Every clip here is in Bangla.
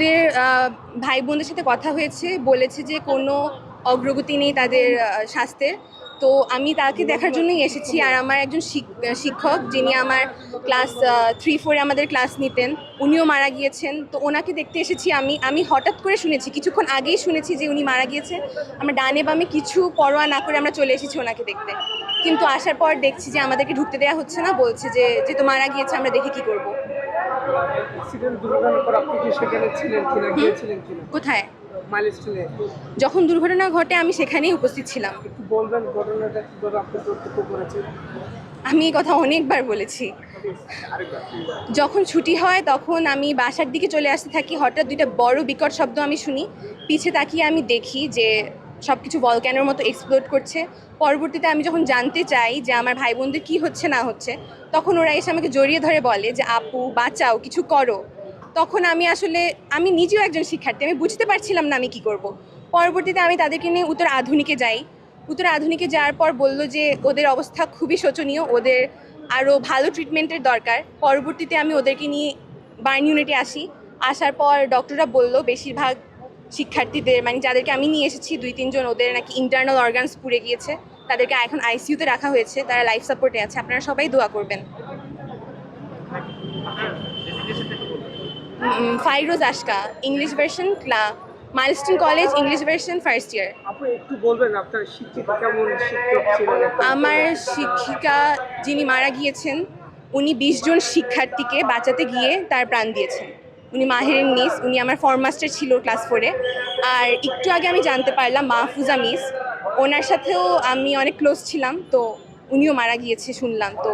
ওদের ভাই বোনদের সাথে কথা হয়েছে, বলেছে যে কোনো অগ্রগতি নেই তাদের স্বাস্থ্যের। তো আমি তাকে দেখার জন্যই এসেছি আর আমার একজন শিক- শিক্ষক যিনি আমার ক্লাস থ্রি ফোরে আমাদের ক্লাস নিতেন, উনিও মারা গিয়েছেন। তো ওনাকে দেখতে এসেছি আমি আমি হঠাৎ করে শুনেছি, কিছুক্ষণ আগেই শুনেছি যে উনি মারা গিয়েছেন আমরা ডানে বামে কিছু পরোয়া না করে আমরা চলে এসেছি ওনাকে দেখতে। কিন্তু আসার পর দেখছি যে আমাদেরকে ঢুকতে দেওয়া হচ্ছে না, বলছে যে যেহেতু মারা গিয়েছে, আমরা দেখে কি করব। অ্যাক্সিডেন্ট দুর্ঘটনার পর আপনি কি সেখানে ছিলেন কিনা গিয়েছিলেন কিনা? কোথায়? মাইলস্টোনে যখন দুর্ঘটনা ঘটে আমি সেখানেই উপস্থিত ছিলাম। একটু বলবেন ঘটনাটা কীভাবে আপনি প্রত্যক্ষ করেছেন? আমি এই কথা অনেকবার বলেছি। যখন ছুটি হয় তখন আমি বাসার দিকে চলে আসতে থাকি। হঠাৎ দুইটা বড় বিকট শব্দ আমি শুনি। পিছে তাকিয়ে আমি দেখি যে সব কিছু বলক্যানোর মতো এক্সপ্লোড করছে। পরবর্তীতে আমি যখন জানতে চাই যে আমার ভাই বোনদের কী হচ্ছে, না হচ্ছে, তখন ওরা এসে আমাকে জড়িয়ে ধরে বলে যে, আপু, বাঁচাও, কিছু করো। তখন আমি আসলে, আমি নিজেও একজন শিক্ষার্থী, আমি বুঝতে পারছিলাম না আমি কি করব। পরবর্তীতে আমি তাদেরকে নিয়ে উত্তর আধুনিকে যাই। উত্তর আধুনিকে যাওয়ার পর বলল যে, ওদের অবস্থা খুবই শোচনীয়, ওদের আরও ভালো ট্রিটমেন্টের দরকার। পরবর্তীতে আমি ওদেরকে নিয়ে বার্ন ইউনিটে আসি। আসার পর ডক্টররা বলল, বেশিরভাগ শিক্ষার্থীদের মানে যাদেরকে আমি নিয়ে এসেছি দুই তিনজন ওদের নাকি ইন্টারনাল অর্গানস পুড়ে গিয়েছে। তাদেরকে এখন আইসিইউতে রাখা হয়েছে তারা লাইফ সাপোর্টে আছে। আপনারা সবাই দোয়া করবেন। ফাইরোজ আশকা ইংলিশ ভার্সন ক্লা Milestone college English version first year একটু বলবেন আপনার শিক্ষিকা কেমন শিক্ষক ছিলেন আমার শিক্ষিকা যিনি মারা গিয়েছেন উনি বিশ জন শিক্ষার্থীকে বাঁচাতে গিয়ে তার প্রাণ দিয়েছেন। উনি মাহেরের মিস, উনি আমার ফর্ম মাস্টার ছিল ক্লাস ফোরে আর একটু আগে আমি জানতে পারলাম মাহফুজা মিস, ওনার সাথেও আমি অনেক ক্লোজ ছিলাম, তো উনিও মারা গিয়েছে শুনলাম। তো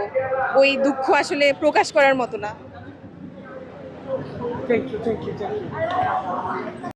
ওই দুঃখ আসলে প্রকাশ করার মতো না। Thank you thank you thank you